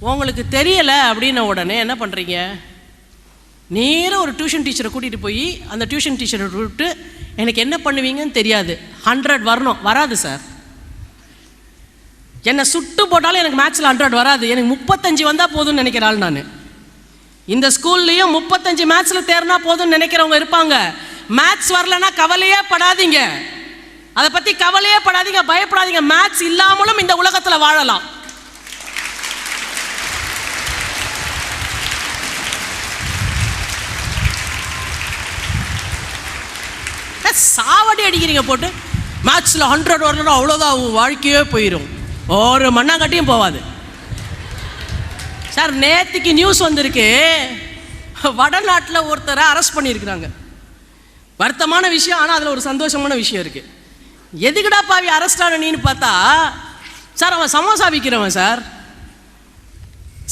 உங்களுக்கு தெரியலை அப்படின்ன உடனே என்ன பண்ணுறீங்க நேராக ஒரு டியூஷன் டீச்சரை கூட்டிகிட்டு போய் அந்த டியூஷன் டீச்சரை விட்டு எனக்கு என்ன பண்ணுவீங்கன்னு தெரியாது. ஹண்ட்ரட் வரணும். வராது சார் என்னை சுட்டு போட்டாலும் எனக்கு மேட்ச்சில் ஹண்ட்ரட் வராது. எனக்கு முப்பத்தஞ்சு வந்தால் போதும்னு நினைக்கிறாள் நான். இந்த ஸ்கூல்லையும் முப்பத்தஞ்சு மேட்ச்சில் தேர்னா போதும்னு நினைக்கிறவங்க இருப்பாங்க. மேத்ஸ் வரலன்னா கவலையே படாதீங்க. அதை பற்றி கவலையே படாதீங்க பயப்படாதீங்க. மேத்ஸ் இல்லாமலும் இந்த உலகத்தில் வாழலாம். சாவடி அடிக்கிறீங்க போட்டு. மேட்ச்சில் ஹண்ட்ரட் வரணும் அவ்வளோதான் வாழ்க்கையே போயிடும் ஒரு மண்ணாங்கட்டியும் போகாது சார் நேற்றுக்கு நியூஸ் வந்திருக்கு. வடநாட்டில் ஒருத்தரை அரெஸ்ட் பண்ணியிருக்கிறாங்க. வருத்தமான விஷயம் ஆனால் அதில் ஒரு சந்தோஷமான விஷயம் இருக்குது எதுக்குடா பாவி அரெஸ்ட் ஆனீன்னு பார்த்தா சார் அவன் சமோசா விற்கிறவன் சார்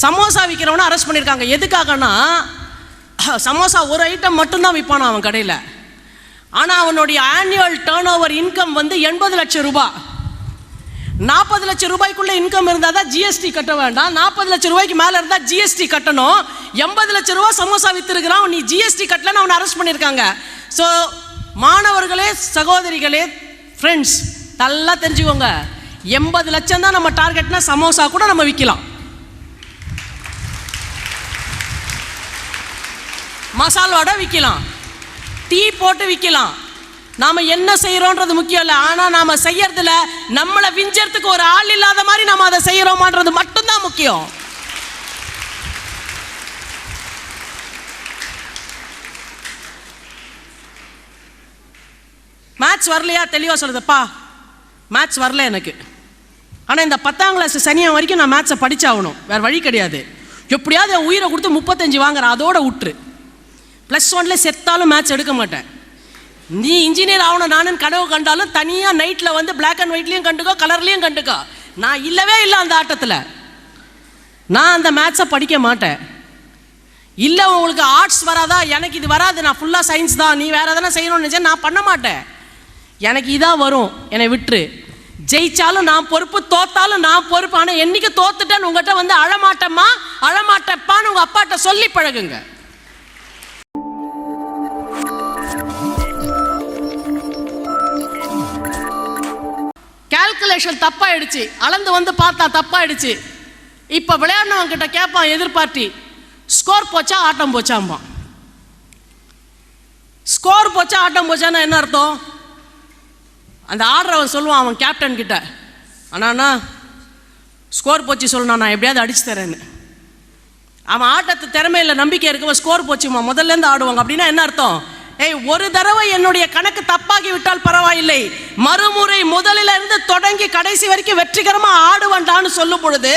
சமோசா விற்கிறவனை அரெஸ்ட் பண்ணியிருக்காங்க. எதுக்காகனா சமோசா ஒரு ஐட்டம் மட்டும்தான் விற்பானா அவன் கடையில்? ஆனால் அவனுடைய ஆனுவல் டேர்ன் ஓவர் இன்கம் வந்து எண்பது லட்சம் ரூபாய் நாற்பது லட்சம் ரூபாய்க்குள்ள இன்கம் இருந்தால் தான் ஜிஎஸ்டி கட்ட வேண்டாம். நாற்பது லட்சம் ரூபாய்க்கு மேலே இருந்தால் ஜிஎஸ்டி கட்டணும். எண்பது லட்சம் ரூபா சமோசா வித்துருக்கிறான். நீ ஜிஎஸ்டி கட்டலன்னு அவனை அரெஸ்ட் பண்ணியிருக்காங்க. ஸோ மாணவர்களே சகோதரிகளே ஃப்ரெண்ட்ஸ் நல்லா தெரிஞ்சுக்கோங்க. எண்பது லட்சம் தான் நம்ம டார்கெட்னா சமோசா கூட நம்ம விற்கலாம் மசால் வடை விற்கலாம் டீ போட்டு விற்கலாம் நாம என்ன செய்யறோன்றது முக்கியம் இல்லை. ஆனா நாம செய்யறதுல நம்மளை விஞ்சறதுக்கு ஒரு ஆள் இல்லாத மாதிரி நாம அதை செய்யறோமான்றது மட்டும்தான் முக்கியம். மேத்ஸ் வரலையா? தெளிவா சொல்லுதுப்பா மேட்ச் வரல எனக்கு. ஆனால் இந்த பத்தாம் கிளாஸ் சனியம் வரைக்கும் நான் மேத்ஸை படிச்சாகணும். வேற வழி கிடையாது. எப்படியாவது என் உயிரை கொடுத்து முப்பத்தஞ்சு வாங்குறேன். அதோட விட்டுரு ப்ளஸ் ஒன்ல செத்தாலும் மேட்ச் எடுக்க மாட்டேன். நீ இன்ஜினியர் ஆகணும் நானும் கனவு கண்டாலும் தனியாக நைட்டில் வந்து பிளாக் அண்ட் ஒயிட்லேயும் கண்டுக்கோ கலர்லேயும் கண்டுக்கோ. நான் இல்லவே இல்லை அந்த ஆட்டத்தில். நான் அந்த மேட்ச்சை படிக்க மாட்டேன். இல்லை உங்களுக்கு ஆர்ட்ஸ் வராதா? எனக்கு இது வராது. நான் ஃபுல்லாக சயின்ஸ் தான். நீ வேறு எதனா செய்யணும்னு நினச்சா நான் பண்ண மாட்டேன். எனக்கு இதான் வரும். என்னை விட்டுரு. ஜெயிச்சாலும் நான் பொறுப்பு தோத்தாலும் நான் பொறுப்பு. ஆனால் என்றைக்கு தோத்துட்டேன்னு உங்கள்கிட்ட வந்து அழமாட்டேம்மா அழமாட்டப்பான்னு உங்கள் அப்பாட்ட சொல்லி பழகுங்க. கால்குலேஷன் தப்பாயிடுச்சு. அளந்து வந்து பார்த்தா தப்பாயிடுச்சு. இப்போ விளையாடினவங்க கிட்ட கேட்பான் எதிர்பார்ட்டி ஸ்கோர் போச்சா ஆட்டம் போச்சாம்பான். ஸ்கோர் போச்சா ஆட்டம் போச்சான்னா என்ன அர்த்தம்? அந்த ஆடுறவன் சொல்லுவான் அவன் கேப்டன் கிட்ட அண்ணா ஸ்கோர் போச்சு சொல்லணும் நான் எப்படியாவது அடிச்சு தரேன்னு. அவன் ஆட்டத்து திறமையில் நம்பிக்கை இருக்கவன் ஸ்கோர் போச்சுமா முதல்ல இருந்து ஆடுவாங்க. அப்படின்னா என்ன அர்த்தம்? ஏய் ஒரு தடவை என்னுடைய கணக்கு தப்பாகி விட்டால் பரவாயில்லை. மறுமுறை முதலில் இருந்து தொடங்கி கடைசி வரைக்கும் வெற்றிகரமா ஆடுவண்டான்னு சொல்லும் பொழுது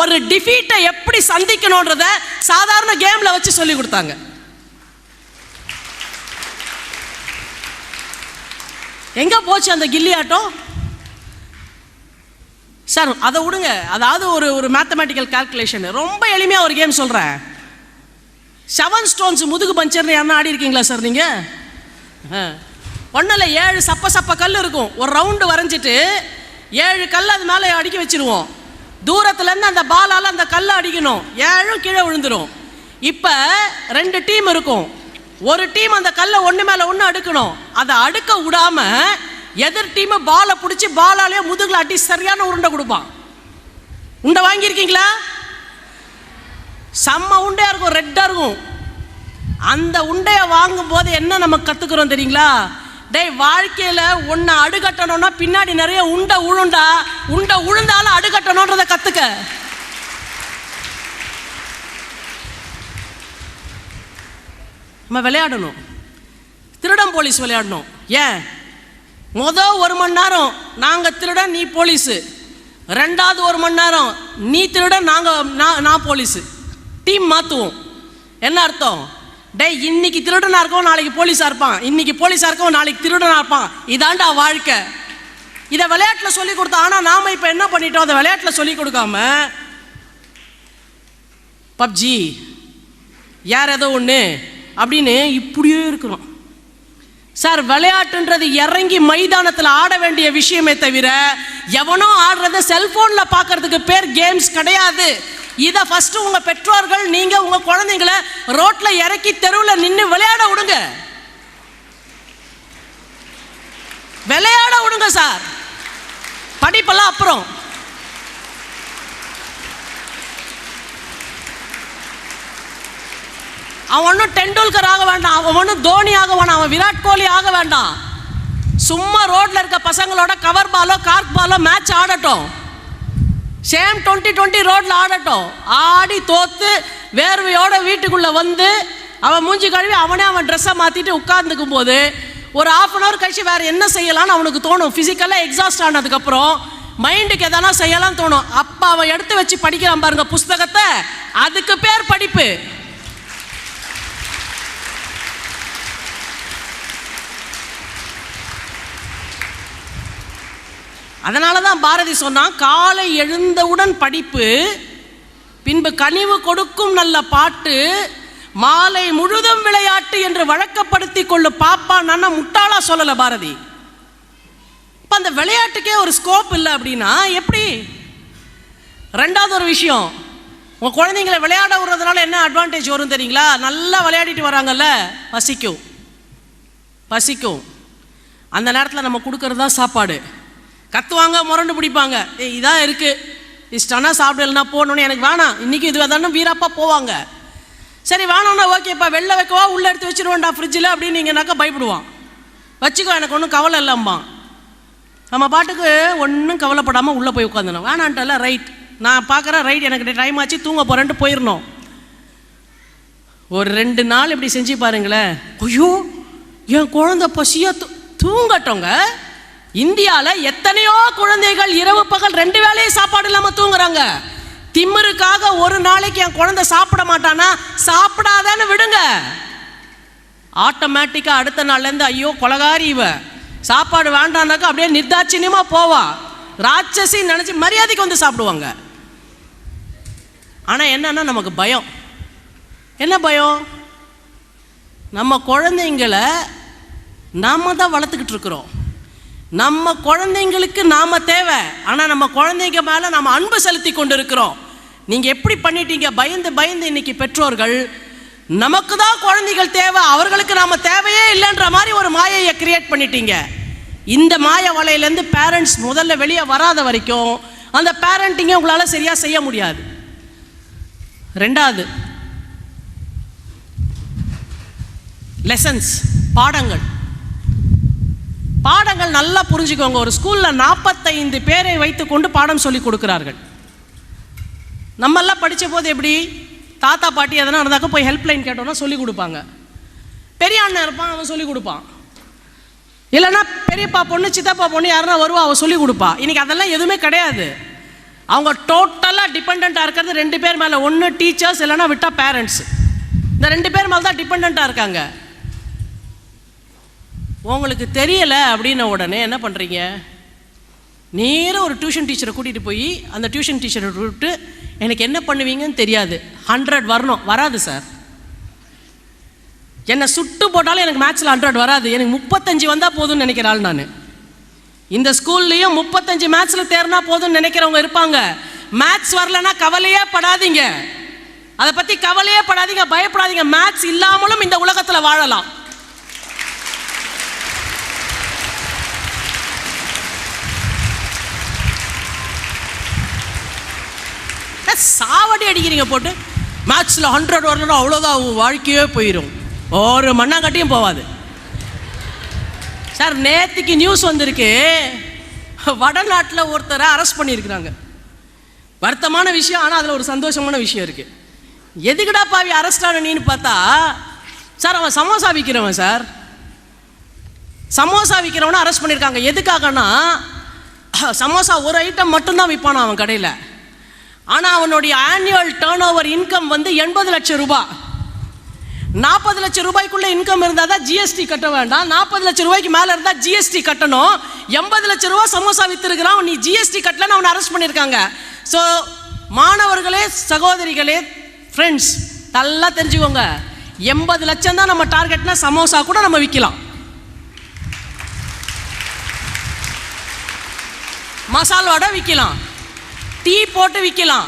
ஒரு டிஃபீட்டை எப்படி சந்திக்கணும்ன்றத சாதாரண கேம்ல வச்சு சொல்லி கொடுத்தாங்க. எங்க போச்சு அந்த கில்லி ஆட்டம்? சார் அதை விடுங்க. அதாவது ஒரு ஒரு மேத்தமேட்டிக்கல் கால்குலேஷன் ரொம்ப எளிமையாக ஒரு கேம் சொல்கிறேன் செவன் ஸ்டோன்ஸ் முதுகு பஞ்சர்னு யாருன்னா ஆடி இருக்கீங்களா சார் நீங்கள் ஒன்றில் ஏழு சப்ப சப்ப கல் இருக்கும். ஒரு ரவுண்டு வரைஞ்சிட்டு ஏழு கல் அது மேலே அடிக்க வச்சிருவோம். தூரத்துலேருந்து அந்த பாலால் அந்த கல்லை அடிக்கணும். ஏழும் கீழே விழுந்துரும். இப்போ ரெண்டு டீம் இருக்கும். ஒரு டீம் அந்த கல்லை ஒன்று மேலே ஒன்று அடுக்கணும். அதை அடுக்க விடாம எதிர் டீம் பாலை பிடிச்சி பாலாலே முதுகில் அடி சரியான உருண்டை கொடுப்பான். உண்டை வாங்கியிருக்கீங்களா? செம்ம உண்டையாக இருக்கும் ரெட்டாக இருக்கும். அந்த உண்டையை வாங்கும் போது என்ன நம்ம கற்றுக்குறோம் தெரியுங்களா? டேய் வாழ்க்கையில் உன்னை அடுகட்டணும்னா பின்னாடி நிறைய உண்டை உழுண்டா உண்டை உழுந்தாலும் அடுகட்டணுன்றத கற்றுக்க நம்ம விளையாடணும். திருடம் போலீஸ் விளையாடணும். ஏன்? மொதல் ஒரு மணி நேரம் நாங்கள் திருடன் நீ போலீஸு. ரெண்டாவது ஒரு மணி நேரம் நீ திருட நாங்கள் நான் நான் போலீஸு. டீம் மாற்றுவோம் என்ன அர்த்தம்? டேய் இன்னைக்கு திருடனா இருக்கோம் நாளைக்கு போலீஸாக இருப்பான். இன்னைக்கு போலீஸாக இருக்கோம் நாளைக்கு திருடனா இருப்பான். இதாண்டா வாழ்க்கை. இதை விளையாட்டில் சொல்லி கொடுத்தா ஆனால் நாம் இப்போ என்ன பண்ணிட்டோம்? அதை விளையாட்டில் சொல்லி கொடுக்காம பப்ஜி யார் ஏதோ ஒன்று அப்படின்னு இப்படியே இருக்கிறோம். சார் விளையாட்டுன்றது இறங்கி மைதானத்தில் ஆட வேண்டிய விஷயமே தவிர எவனோ ஆடுறத செல்போனில் பார்க்கறதுக்கு பேர் கேம்ஸ் கிடையாது. இதை ஃபஸ்ட்டு உங்கள் பெற்றோர்கள் நீங்கள் உங்கள் குழந்தைங்களை ரோட்டில் இறக்கி தெருவில் நின்று விளையாட விடுங்க. விளையாட விடுங்க சார். படிப்பெல்லாம் அப்புறம். அவன் ஒன்றும் டெண்டுல்கர் ஆக வேண்டாம். அவன் ஒன்றும் தோனி ஆக வேண்டாம் அவன் விராட் கோலி ஆக வேண்டாம். சும்மா ரோட்டில் இருக்க பசங்களோட கவர் பாலோ கார்க் பாலோ மேட்ச் ஆடட்டும். சேம் டுவெண்ட்டி டுவெண்ட்டி ரோட்ல ஆடட்டும். ஆடி தோத்து வேர்வையோட வீட்டுக்குள்ள வந்து அவன் மூஞ்சி கழுவி அவனே அவன் ட்ரெஸ்ஸை மாற்றிட்டு உட்கார்ந்துக்கும் போது ஒரு ஆஃப் அன் ஹவர் கழிச்சு வேற என்ன செய்யலாம்னு அவனுக்கு தோணும். ஃபிசிக்கலாக எக்ஸாஸ்ட் ஆனதுக்கப்புறம் மைண்டுக்கு எதனா செய்யலாம் தோணும். அப்போ அவன் எடுத்து வச்சு படிக்கிறான் பாருங்க புஸ்தகத்தை. அதுக்கு பேர் படிப்பு. அதனால தான் பாரதி சொன்னான் காலை எழுந்தவுடன் படிப்பு பின்பு கனிவு கொடுக்கும் நல்ல பாட்டு மாலை முழுதும் விளையாட்டு என்று வழக்கப்படுத்தி கொள்ளும் பாப்பா நான் முட்டாளா சொல்லல பாரதி. இப்போ அந்த விளையாட்டுக்கே ஒரு ஸ்கோப் இல்லை அப்படின்னா எப்படி? ரெண்டாவது ஒரு விஷயம் உங்கள் குழந்தைங்களை விளையாட விடுறதுனால என்ன அட்வான்டேஜ் வரும் தெரியுங்களா? நல்லா விளையாடிட்டு வராங்கல்ல பசிக்கும். பசிக்கும். அந்த நேரத்தில் நம்ம கொடுக்கறது தான் சாப்பாடு. கத்துவாங்க முரண்டு பிடிப்பாங்க. ஏய் இதான் இருக்குது இஷ்டம்னா சாப்பிடலன்னா போகணுன்னு எனக்கு வேணாம். இன்றைக்கி இது தானே வீராப்பா போவாங்க. சரி வேணும்னா ஓகேப்பா வெளில வைக்கவா உள்ளே எடுத்து வச்சிருவோம்டா ஃப்ரிட்ஜில் அப்படின்னு நீங்கனாக்கா பயப்படுவான். வச்சுக்கோ எனக்கு ஒன்றும் கவலை இல்லைம்மா நம்ம பாட்டுக்கு ஒன்றும் கவலைப்படாமல் உள்ளே போய் உட்காந்துனோம் வேணான்ட்டல ரைட் நான் பார்க்குறேன் ரைட் எனக்கு டைம் ஆச்சு தூங்க போகிறேன்ட்டு போயிடணும் ஒரு ரெண்டு நாள் இப்படி செஞ்சு பாருங்களேன். ஐயோ என் குழந்தை பசியாக தூ தூங்கட்டோங்க இந்தியாவில் எத்தனையோ குழந்தைகள் இரவு பகல் ரெண்டு வேளையும் சாப்பாடு இல்லாமல் தூங்குறாங்க. திமிருக்காக ஒரு நாளைக்கு என் குழந்தை சாப்பிட மாட்டானா? சாப்பிடாதன்னு விடுங்க. ஆட்டோமேட்டிக்காக அடுத்த நாள்லேருந்து ஐயோ கொலகாரி இவ. சாப்பாடு வேண்டானாக்கா அப்படியே நிர்தாட்சியமாக போவா. ராட்சசி நினச்சி மரியாதைக்கு வந்து சாப்பிடுவாங்க. ஆனால் என்னன்னா நமக்கு பயம். என்ன பயம்? நம்ம குழந்தைங்களை நாம தான் வளர்த்துக்கிட்டு இருக்கிறோம். நம்ம குழந்தைங்களுக்கு நாம தேவை. ஆனால் நம்ம குழந்தைங்க மேலே நம்ம அன்பு செலுத்தி கொண்டு இருக்கிறோம் நீங்கள் எப்படி பண்ணிட்டீங்க? பயந்து பயந்து இன்னைக்கு பெற்றோர்கள் நமக்கு தான் குழந்தைகள் தேவை அவர்களுக்கு நாம் தேவையே இல்லைன்ற மாதிரி ஒரு மாயையை கிரியேட் பண்ணிட்டீங்க. இந்த மாய வலையிலேருந்து பேரண்ட்ஸ் முதல்ல வெளியே வராத வரைக்கும் அந்த பேரண்டிங்கை உங்களால் சரியாக செய்ய முடியாது. ரெண்டாவது லெசன்ஸ் பாடங்கள். பாடங்கள் நல்லா புரிஞ்சுக்கோங்க. ஒரு ஸ்கூலில் நாற்பத்தைந்து பேரை வைத்துக்கொண்டு பாடம் சொல்லி கொடுக்கிறார்கள். நம்மெல்லாம் படித்த போது எப்படி? தாத்தா பாட்டி எதனா இருந்தாக்க போய் ஹெல்ப்லைன் கேட்டோம்னா சொல்லி கொடுப்பாங்க. பெரிய அண்ணன் இருப்பான் அவன் சொல்லி கொடுப்பான். இல்லைன்னா பெரியப்பா பொண்ணு சித்தப்பா பொண்ணு யாருன்னா வருவா அவன் சொல்லி கொடுப்பா. இன்றைக்கி அதெல்லாம் எதுவுமே கிடையாது. அவங்க டோட்டலாக டிபெண்ட்டாக இருக்கிறது ரெண்டு பேர் மேலே. ஒன்று டீச்சர்ஸ் இல்லைன்னா விட்டால் பேரண்ட்ஸ் இந்த ரெண்டு பேர் மேலே தான் டிபெண்ட்டாக இருக்காங்க. உங்களுக்கு தெரியலை அப்படின்ன உடனே என்ன பண்ணுறீங்க நேராக ஒரு டியூஷன் டீச்சரை கூட்டிகிட்டு போய் அந்த டியூஷன் டீச்சரை விட்டு எனக்கு என்ன பண்ணுவீங்கன்னு தெரியாது. ஹண்ட்ரட் வரணும். வராது சார் என்னை சுட்டு போட்டாலும் எனக்கு மேட்ச்சில் ஹண்ட்ரட் வராது. எனக்கு முப்பத்தஞ்சு வந்தால் போதும்னு நினைக்கிற ஆள் நான். இந்த ஸ்கூல்லையும் முப்பத்தஞ்சு மேட்ச்சில் தேர்னா போதும்னு நினைக்கிறவங்க இருப்பாங்க. மேத்ஸ் வரலன்னா கவலையே படாதீங்க. அதை பற்றி கவலையே படாதீங்க பயப்படாதீங்க. மேத்ஸ் இல்லாமலும் இந்த உலகத்தில் வாழலாம். சாவடி அடிக்கிறீங்க போட்டு மேட்ச்சில் ஹண்ட்ரட் வரலன்னா அவ்வளோதான் வாழ்க்கையே போயிடும் ஒரு மண்ணாங்கட்டியும் போகாது சார் நேற்றுக்கு நியூஸ் வந்திருக்கு. வடநாட்டில் ஒருத்தரை அரெஸ்ட் பண்ணியிருக்கிறாங்க. வருத்தமான விஷயம் ஆனால் அதில் ஒரு சந்தோஷமான விஷயம் இருக்குது எதுக்குடா பாவி அரெஸ்ட் ஆன பார்த்தா சார் அவன் சமோசா விற்கிறவன் சார். சமோசா விற்கிறவனை அரெஸ்ட் பண்ணியிருக்காங்க. எதுக்காகனா சமோசா ஒரு ஐட்டம் மட்டும்தான் விற்பானா அவன் கடையில்? ஆனால் அவனுடைய ஆனுவல் டேர்ன் ஓவர் இன்கம் வந்து எண்பது லட்சம் ரூபாய் நாற்பது லட்சம் ரூபாய்க்குள்ள இன்கம் இருந்தால் தான் ஜிஎஸ்டி கட்ட வேண்டாம். நாற்பது லட்சம் ரூபாய்க்கு மேலே இருந்தால் ஜிஎஸ்டி கட்டணும். எண்பது லட்சம் ரூபாய் சமோசா வித்துருக்கிறான். நீ ஜிஎஸ்டி கட்டலன்னு அவனை அரெஸ்ட் பண்ணியிருக்காங்க. ஸோ மாணவர்களே சகோதரிகளே ஃப்ரெண்ட்ஸ் நல்லா தெரிஞ்சுக்கோங்க. எண்பது லட்சம் தான் நம்ம டார்கெட்னா சமோசா கூட நம்ம விற்கலாம் மசால் வடை விற்கலாம் டீ போட்டு விற்கலாம்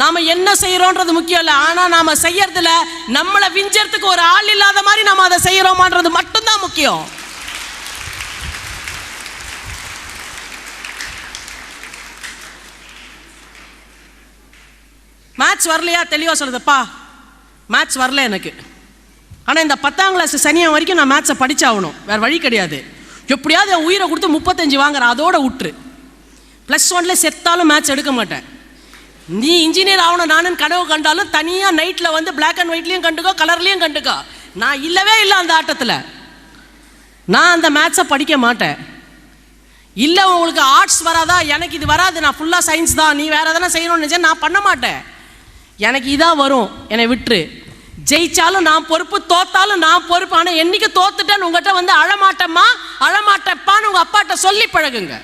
நாம என்ன செய்யறோன்றது முக்கியம் இல்லை. ஆனா நாம செய்யறதுல நம்மளை விஞ்சறதுக்கு ஒரு ஆள் இல்லாத மாதிரி நாம அதை செய்யறோமான்றது மட்டும்தான் முக்கியம். மேத்ஸ் வரலையா? தெளிவாக சொல்லுதுப்பா மேத்ஸ் வரல எனக்கு. ஆனால் இந்த பத்தாம் கிளாஸ் சனியம் வரைக்கும் நான் மேட்ச்சை படிச்சாகணும். வேறு வழி கிடையாது. எப்படியாவது என் உயிரை கொடுத்து முப்பத்தஞ்சு வாங்குறேன். அதோட விட்டுரு ப்ளஸ் ஒன்ல செத்தாலும் மேட்ச் எடுக்க மாட்டேன். நீ இன்ஜினியர் ஆகணும் நானும் கனவு கண்டாலும் தனியாக நைட்டில் வந்து பிளாக் அண்ட் ஒயிட்லேயும் கண்டுக்கோ கலர்லேயும் கண்டுக்கோ. நான் இல்லவே இல்லை அந்த ஆட்டத்தில். நான் அந்த மேட்ச்சை படிக்க மாட்டேன். இல்லை உங்களுக்கு ஆர்ட்ஸ் வராதா? எனக்கு இது வராது. நான் ஃபுல்லாக சயின்ஸ் தான். நீ வேறு எதனா செய்யணும்னு நினச்சா நான் பண்ண மாட்டேன். எனக்கு இதான் வரும். என்னை விட்டுரு. ஜெயிச்சாலும் நான் பொறுப்பு தோத்தாலும் நான் பொறுப்பு. ஆனால் என்றைக்கு தோத்துட்டேன்னு உங்கள்கிட்ட வந்து அழமாட்டேம்மா அழமாட்டப்பான்னு உங்கள் அப்பாட்ட சொல்லி பழகுங்க.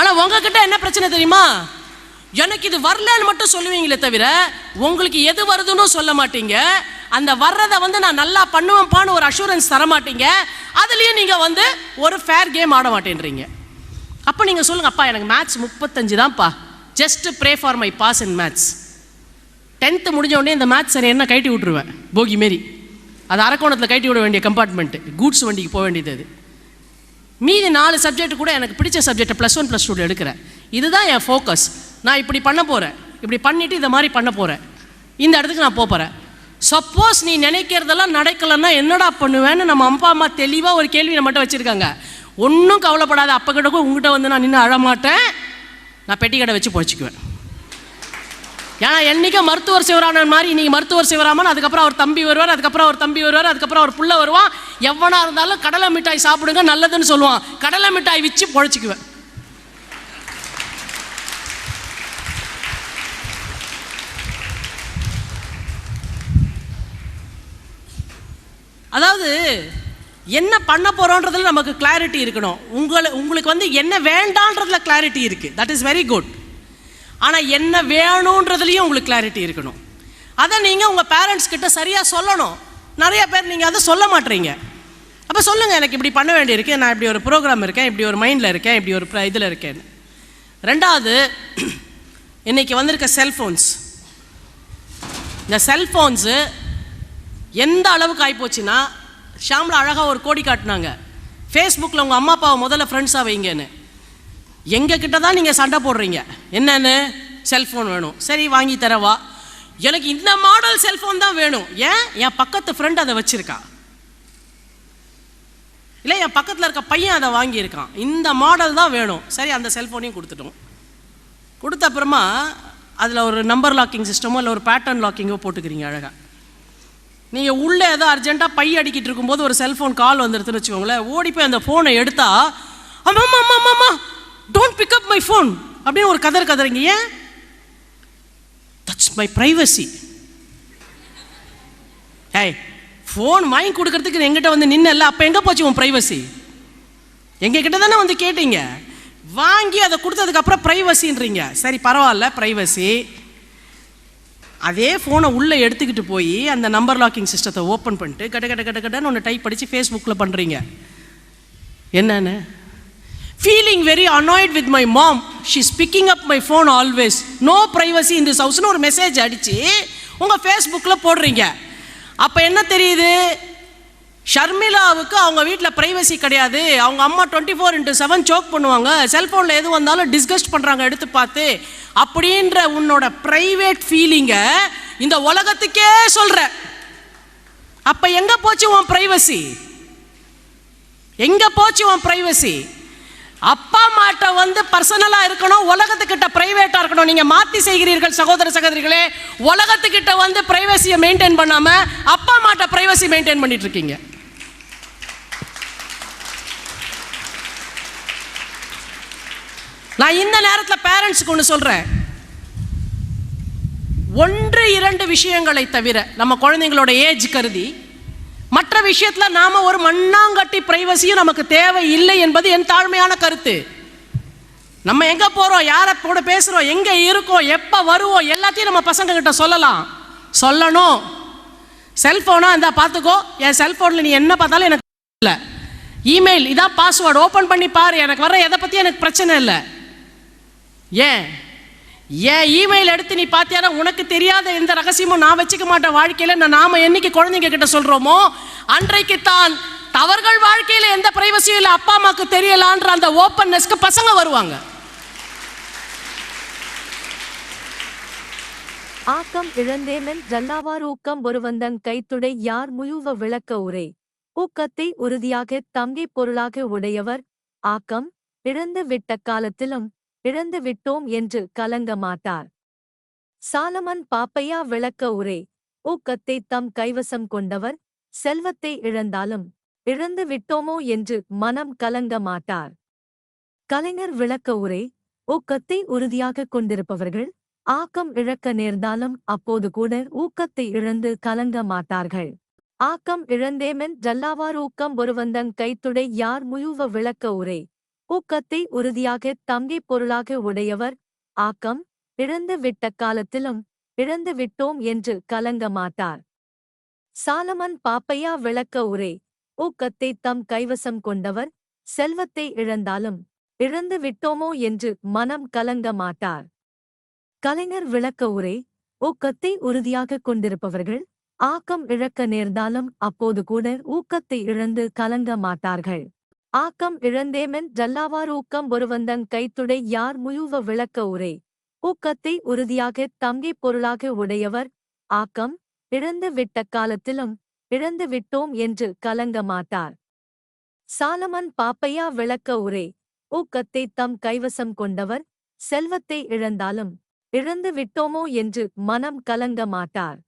ஆனால் உங்ககிட்ட என்ன பிரச்சனை தெரியுமா? எனக்கு இது வரலன்னு மட்டும் சொல்லுவீங்களே தவிர உங்களுக்கு எது வருதுன்னு சொல்ல மாட்டீங்க. அந்த வர்றதை வந்து நான் நல்லா பண்ணுவேன்ப்பான்னு ஒரு அஷூரன்ஸ் தர மாட்டீங்க. அதுலேயும் நீங்கள் வந்து ஒரு ஃபேர் கேம் ஆட மாட்டேன்றீங்க. அப்போ நீங்கள் சொல்லுங்க அப்பா எனக்கு மேத்ஸ் முப்பத்தஞ்சு தான்ப்பா. Just pray for my pass in maths tenth முடிஞ்ச உடனே இந்த மேத்ஸ் சரி என்ன கழட்டி விட்ருவேன் போகி மாரி. அது அரக்கோணத்தில் கழட்டி விட வேண்டிய கம்பார்ட்மெண்ட்டு கூட்ஸ் வண்டிக்கு போக வேண்டியது அது. மீதி நாலு சப்ஜெக்ட் கூட எனக்கு பிடிச்ச சப்ஜெக்டை ப்ளஸ் ஒன் ப்ளஸ் டூவில் எடுக்கிறேன். இதுதான் என் ஃபோக்கஸ் நான் இப்படி பண்ண போகிறேன் இப்படி பண்ணிவிட்டு இதை மாதிரி பண்ண போகிறேன் இந்த இடத்துக்கு நான் போகிறேன் சப்போஸ் நீ நினைக்கிறதெல்லாம் நடக்கலைன்னா என்னடா பண்ணுவேன்னு நம்ம அப்பா அம்மா தெளிவாக ஒரு கேள்வி நம்மகிட்ட வச்சுருக்காங்க. ஒன்றும் கவலைப்படாத அப்போ கிட்ட கூட உங்ககிட்ட வந்து நான் நின்று அழமாட்டேன் நான் பெட்டி கடை வச்சு பொழைச்சிக்குவேன். ஏன்னா என்னைக்கும் மருத்துவர் சிவராமன் மாதிரி இன்னைக்கு மருத்துவர் சிவராமன் அதுக்கப்புறம் அவர் தம்பி வருவார் அதுக்கப்புறம் அவர் தம்பி வருவார் அதுக்கப்புறம் அவர் புள்ள வருவான். எவனாக இருந்தாலும் கடலை மிட்டாய் சாப்பிடுங்க நல்லதுன்னு சொல்லுவான். கடலை மிட்டாய் வச்சு பொழைச்சிக்குவேன். அதாவது என்ன பண்ண போறோன்றதுல நமக்கு கிளாரிட்டி இருக்கணும். உங்களை உங்களுக்கு வந்து என்ன வேண்டான்றதுல கிளாரிட்டி இருக்கு. தட் இஸ் வெரி குட் ஆனால் என்ன வேணுன்றதுலையும் உங்களுக்கு கிளாரிட்டி இருக்கணும். அதை நீங்கள் உங்கள் பேரண்ட்ஸ் கிட்ட சரியாக சொல்லணும். நிறைய பேர் நீங்கள் அதை சொல்ல மாட்டீங்க. அப்போ சொல்லுங்கள் எனக்கு இப்படி பண்ண வேண்டியிருக்கு நான் இப்படி ஒரு ப்ரோக்ராம் இருக்கேன் இப்படி ஒரு மைண்டில் இருக்கேன் இப்படி ஒரு இதில் இருக்கேன்னு. ரெண்டாவது இன்றைக்கி வந்திருக்க செல்ஃபோன்ஸ் இந்த செல்ஃபோன்ஸு எந்த அளவுக்கு ஆகிப்போச்சுன்னா ஷாம்லா அழகாக ஒரு கோடி காட்டினாங்க. ஃபேஸ்புக்கில் உங்கள் அம்மா அப்பாவை முதல்ல ஃப்ரெண்ட்ஸாக வைங்கன்னு. எங்கள் கிட்ட தான் நீங்கள் சண்டை போடுறீங்க. என்னென்னு? செல்ஃபோன் வேணும். சரி வாங்கி தரவா? எனக்கு இந்த மாடல் செல்ஃபோன் தான் வேணும். ஏன்? என் பக்கத்து ஃப்ரெண்ட் அதை வச்சுருக்கா. இல்லை என் பக்கத்தில் இருக்க பையன் அதை வாங்கியிருக்கான். இந்த மாடல் தான் வேணும். சரி அந்த செல்ஃபோனையும் கொடுத்துட்டோம். கொடுத்த அப்புறமா அதில் ஒரு நம்பர் லாக்கிங் சிஸ்டமோ இல்லை ஒரு பேட்டர்ன் லாக்கிங்கோ போட்டுக்கிறீங்க அழகாக நீங்கள் உள்ளே ஏதோ அர்ஜென்ட்டாக பை அடிக்கிட்டு இருக்கும்போது ஒரு செல்ஃபோன் கால் வந்துடுதுன்னு வச்சுக்கோங்களேன். ஓடி போய் அந்த ஃபோனை எடுத்தா அம்மா அம்மா அம்மா அம்மா don't pick up my phone அப்படின்னு ஒரு கதர் கதறீங்க. ஏன்? தட்ஸ் மை ப்ரைவசி ஏய் ஃபோன் வாங்கி கொடுக்கறதுக்கு எங்கிட்ட வந்து நின்னல அப்போ எங்கே போச்சு உன் ப்ரைவசி எங்ககிட்ட தானே வந்து கேட்டீங்க? வாங்கி அதை கொடுத்ததுக்கப்புறம் ப்ரைவசின்றீங்க சரி பரவாயில்ல ப்ரைவசி அதே ஃபோனை உள்ளே எடுத்துக்கிட்டு போய் அந்த நம்பர் லாக்கிங் சிஸ்டத்தை ஓப்பன் பண்ணிட்டு கட கட கட கடன்னு ஒன்று டைப் படித்து ஃபேஸ்புக்கில் பண்ணுறீங்க என்னென்னு? Feeling very annoyed with my mom she speaking up my phone always no privacy in this ஹவுஸ்னு ஒரு மெசேஜ் அடித்து உங்கள் ஃபேஸ்புக்கில் போடுறீங்க. அப்போ என்ன தெரியுது? ஷர்மிளாவுக்கு அவங்க வீட்டில் ப்ரைவசி கிடையாது. அவங்க அம்மா twenty four into seven check பண்ணுவாங்க செல்ஃபோனில் எது வந்தாலும் டிஸ்கஸ்ட் பண்ணுறாங்க எடுத்து பார்த்து. அப்படின்ற உன்னோட ப்ரைவேட் ஃபீலிங்கை இந்த உலகத்துக்கே சொல்கிற அப்போ எங்கே போச்சு உன் ப்ரைவசி எங்கே போச்சு உன் ப்ரைவசி அப்பா அம்மாட்ட வந்து பர்சனலாக இருக்கணும் உலகத்துக்கிட்ட ப்ரைவேட்டாக இருக்கணும். நீங்கள் மாற்றி செய்கிறீர்கள் சகோதர சகோதரிகளே. உலகத்துக்கிட்ட வந்து ப்ரைவசியை மெயின்டைன் பண்ணாமல் அப்பா அம்மாட்ட ப்ரைவசி மெயின்டைன் பண்ணிட்டு இருக்கீங்க. நான் இந்த நேரத்தில் பேரண்ட்ஸுக்கு ஒன்று சொல்கிறேன் ஒன்று இரண்டு விஷயங்களை தவிர நம்ம குழந்தைங்களோட ஏஜ் கருதி மற்ற விஷயத்தில் நாம ஒரு மண்ணாங்கட்டி பிரைவசியும் நமக்கு தேவை இல்லை என்பது என் தாழ்மையான கருத்து. நம்ம எங்க போறோம் யாரை கூட பேசுறோம் எங்க இருக்கோம் எப்ப வருவோம் எல்லாத்தையும் நம்ம பசங்க கிட்ட சொல்லலாம். சொல்லணும். செல்போனா இருந்தால் பார்த்துக்கோ என் செல்போனில் நீ என்ன பார்த்தாலும் எனக்கு இல்லை இமெயில் இதான் பாஸ்வேர்டு ஓப்பன் பண்ணி பாரு எனக்கு வர எதை பற்றி எனக்கு பிரச்சனை இல்லை. ஏன்? ஏன் இமெயில் எடுத்து நீ பார்த்தியானா உனக்கு தெரியாத எந்த ரகசியமும் நான் வச்சுக்க மாட்டேன் வாழ்க்கையில். நான் நாம என்னைக்கு குழந்தைங்க கிட்ட சொல்கிறோமோ அன்றைக்கு தான் அவர்கள் வாழ்க்கையில் எந்த பிரைவசியும் இல்லை அப்பா அம்மாவுக்கு தெரியலான்ற அந்த ஓப்பன்னஸ்க்கு பசங்க வருவாங்க. ஆக்கம் இழந்தேமென் ஜல்லாவார் ஊக்கம் ஒருவந்தன் கைத்துடை யார் முயுவ விளக்க உரை. ஊக்கத்தை உறுதியாக தங்கை பொருளாக உடையவர். ஆக்கம் இழந்து விட்ட காலத்திலும் இழந்து விட்டோம் என்று கலங்க மாட்டார். சாலமன் பாப்பையா விளக்க உரை ஊக்கத்தை தம் கைவசம் கொண்டவர் செல்வத்தை இழந்தாலும் இழந்து விட்டோமோ என்று மனம் கலங்க மாட்டார். கலைஞர் விளக்க உரை ஊக்கத்தை உறுதியாகக் கொண்டிருப்பவர்கள் ஆக்கம் இழக்க நேர்ந்தாலும் அப்போது கூட ஊக்கத்தை இழந்து கலங்க மாட்டார்கள். ஆக்கம் இழந்தேமென் ஜல்லாவார் ஊக்கம் ஒருவந்தன் கைத்துடை யார் முயுவ விளக்க உரை ஊக்கத்தை உறுதியாக தங்கை பொருளாக உடையவர். ஆக்கம் இழந்து விட்ட காலத்திலும் இழந்து விட்டோம் என்று கலங்க மாட்டார். சாலமன் பாப்பையா விளக்க உரை ஊக்கத்தை தம் கைவசம் கொண்டவர் செல்வத்தை இழந்தாலும் இழந்து விட்டோமோ என்று மனம் கலங்க மாட்டார். கலைஞர் விளக்க உரை ஊக்கத்தை உறுதியாகக் கொண்டிருப்பவர்கள் ஆக்கம் இழக்க நேர்ந்தாலும் அப்போது கூட ஊக்கத்தை இழந்து கலங்க மாட்டார்கள். ஆக்கம் இழந்தேமென் ஜல்லாவார் ஊக்கம் ஒருவந்தன் கைத்துடை யார் முயுவ விளக்க உரை. ஊக்கத்தை உறுதியாக தங்கை பொருளாக உடையவர். ஆக்கம் இழந்து விட்ட காலத்திலும் இழந்து விட்டோம் என்று கலங்க மாட்டார். சாலமன் பாப்பையா விளக்க உரை. ஊக்கத்தை தம் கைவசம் கொண்டவர். செல்வத்தை இழந்தாலும் இழந்து விட்டோமோ என்று மனம் கலங்க மாட்டார்.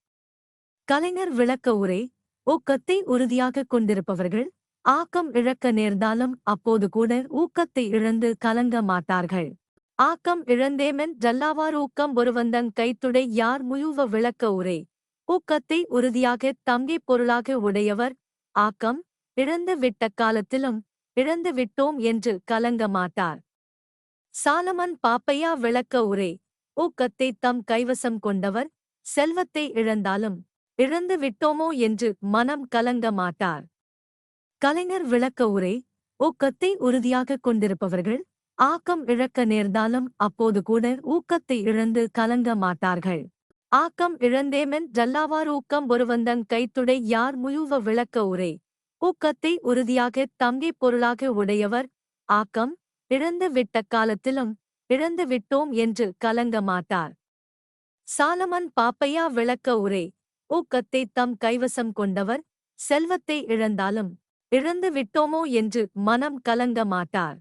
கலைஞர் விளக்க உரை. ஊக்கத்தை உறுதியாகக் கொண்டிருப்பவர்கள் ஆக்கம் இழக்க நேர்ந்தாலும் அப்போது கூட ஊக்கத்தை இழந்து கலங்க மாட்டார்கள். ஆக்கம் இழந்தேமென் ஜல்லாவார் ஊக்கம் ஒருவந்தன் கைத்துடை யார் முயுவ விளக்க உரை. ஊக்கத்தை உறுதியாக தம்பி பொருளாக உடையவர். ஆக்கம் இழந்து விட்ட காலத்திலும் இழந்து விட்டோம் என்று கலங்க மாட்டார். சாலமன் பாப்பையா விளக்க உரை. ஊக்கத்தை தம் கைவசம் கொண்டவர். செல்வத்தை இழந்தாலும் இழந்து விட்டோமோ என்று மனம் கலங்க மாட்டார். கலைஞர் விளக்க உரை ஊக்கத்தை உறுதியாகக் கொண்டிருப்பவர்கள் ஆக்கம் இழக்க நேர்ந்தாலும் அப்போது கூட ஊக்கத்தை இழந்து கலங்க மாட்டார்கள். ஆக்கம் இழந்தேமென் ஜல்லாவார் ஊக்கம் ஒருவந்தன் கைத்துடை யார் முயுவ விளக்க உரை ஊக்கத்தை உறுதியாக தங்கை பொருளாக உடையவர் ஆக்கம் இழந்து விட்ட காலத்திலும் இழந்து விட்டோம் என்று கலங்க மாட்டார். சாலமன் பாப்பையா விளக்க உரை ஊக்கத்தை தம் கைவசம் கொண்டவர் செல்வத்தை இழந்தாலும் இழந்து விட்டோமோ என்று மனம் கலங்க மாட்டார்.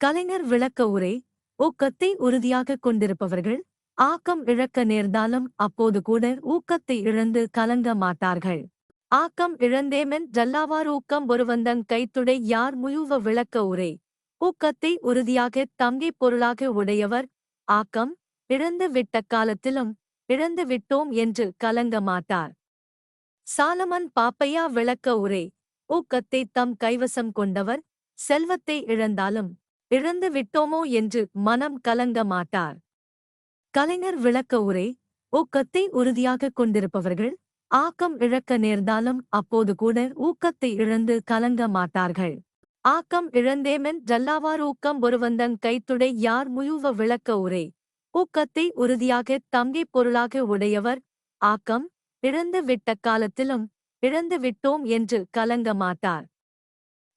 கலைஞர் விளக்க உரை ஊக்கத்தை உறுதியாகக் கொண்டிருப்பவர்கள் ஆக்கம் இழக்க நேர்ந்தாலும் அப்போது கூட ஊக்கத்தை இழந்து கலங்க மாட்டார்கள். ஆக்கம் இழந்தேமென் ஜல்லாவார் ஊக்கம் ஒருவந்தன் கைத்துடை யார் முயுவ விளக்க உரை ஊக்கத்தை உறுதியாக தங்கை பொருளாக உடையவர் ஆக்கம் இழந்து விட்ட காலத்திலும் இழந்து விட்டோம் என்று கலங்க மாட்டார். சாலமன் பாப்பையா விளக்க உரை ஊக்கத்தை தம் கைவசம் கொண்டவர் செல்வத்தை இழந்தாலும் இழந்து விட்டோமோ என்று மனம் கலங்க மாட்டார். கலைஞர் விளக்க உரை ஊக்கத்தை உறுதியாகக் கொண்டிருப்பவர்கள் ஆக்கம் இழக்க நேர்ந்தாலும் அப்போது கூட ஊக்கத்தை இழந்து கலங்க மாட்டார்கள். ஆக்கம் இழந்தேமென் ஜல்லாவார் ஊக்கம் ஒருவந்தன் கைத்துடை யார் முயுவ விளக்க உரை ஊக்கத்தை உறுதியாக தம்பி பொருளாக உடையவர் ஆக்கம் இழந்து விட்ட காலத்திலும் இழந்து விட்டோம் என்று கலங்க மாட்டார்.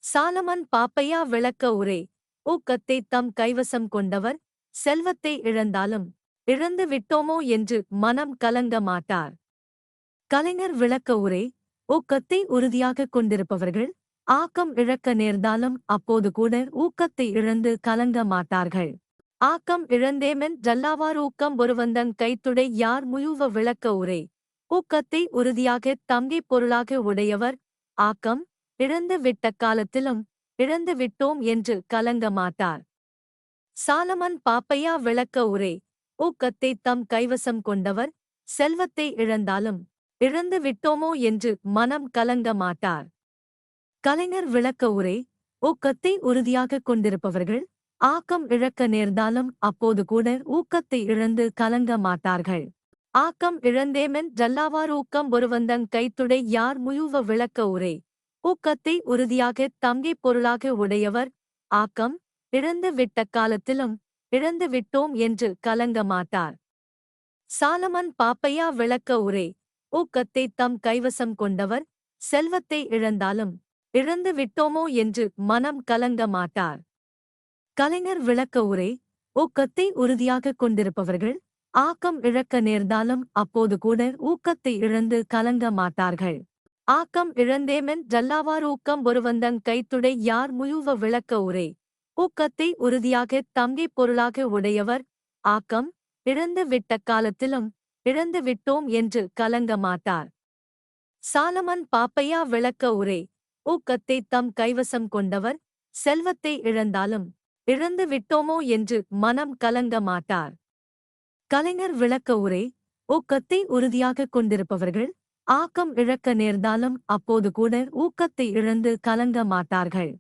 சாலமன் பாப்பையா விளக்க உரை ஊக்கத்தை தம் கைவசம் கொண்டவர் செல்வத்தை இழந்தாலும் இழந்து விட்டோமோ என்று மனம் கலங்க மாட்டார். கலைஞர் விளக்க உரை ஊக்கத்தை உறுதியாகக் கொண்டிருப்பவர்கள் ஆக்கம் இழக்க நேர்ந்தாலும் அப்போது கூட ஊக்கத்தை இழந்து கலங்க மாட்டார்கள். ஆக்கம் இழந்தேமென் ஜல்லாவார் ஊக்கம் ஒருவந்தன் கைத்துடை யார் முயுவ விளக்க உரை ஊக்கத்தை உறுதியாக தங்கை பொருளாக உடையவர். ஆக்கம் இழந்து விட்ட காலத்திலும் இழந்து விட்டோம் என்று கலங்க மாட்டார். சாலமன் பாப்பையா விளக்க உரை ஊக்கத்தை தம் கைவசம் கொண்டவர் செல்வத்தை இழந்தாலும் இழந்து விட்டோமோ என்று மனம் கலங்க மாட்டார். கலைஞர் விளக்க உரை ஊக்கத்தை உறுதியாகக் கொண்டிருப்பவர்கள் ஆக்கம் இழக்க நேர்ந்தாலும் அப்போது கூட ஊக்கத்தை இழந்து கலங்க மாட்டார்கள். ஆக்கம் இழந்தேமென் ஜல்லாவார் ஊக்கம் ஒருவந்தன் கைத்துடை யார் முயுவ விளக்க உரை? ஊக்கத்தை உறுதியாக தங்கை பொருளாக உடையவர் ஆக்கம் இழந்து விட்ட காலத்திலும் இழந்து விட்டோம் என்று கலங்க மாட்டார். சாலமன் பாப்பையா விளக்க உரை? ஊக்கத்தை தம் கைவசம் கொண்டவர் செல்வத்தை இழந்தாலும் இழந்து விட்டோமோ என்று மனம் கலங்க மாட்டார். கலைஞர் விளக்க உரை? ஊக்கத்தை உறுதியாக கொண்டிருப்பவர்கள் ஆக்கம் இழக்க நேர்ந்தாலும் அப்போது கூட ஊக்கத்தை இழந்து கலங்க மாட்டார்கள். ஆக்கம் இழந்தேமென் ஜல்லாவார் ஊக்கம் ஒருவந்தங் கைத்துடை யார் முயுவ விளக்க உரை. ஊக்கத்தை உறுதியாக தம்பி பொருளாக உடையவர். ஆக்கம் இழந்து விட்ட காலத்திலும் இழந்து விட்டோம் என்று கலங்க மாட்டார். சாலமன் பாப்பையா விளக்க உரை. ஊக்கத்தை தம் கைவசம் கொண்டவர். செல்வத்தை இழந்தாலும் இழந்து விட்டோமோ என்று மனம் கலங்க மாட்டார். கலைஞர் விளக்க உரை ஊக்கத்தை உறுதியாக கொண்டிருப்பவர்கள் ஆக்கம் இழக்க நேர்ந்தாலும் அப்போது கூட ஊக்கத்தை இழந்து கலங்க மாட்டார்கள்.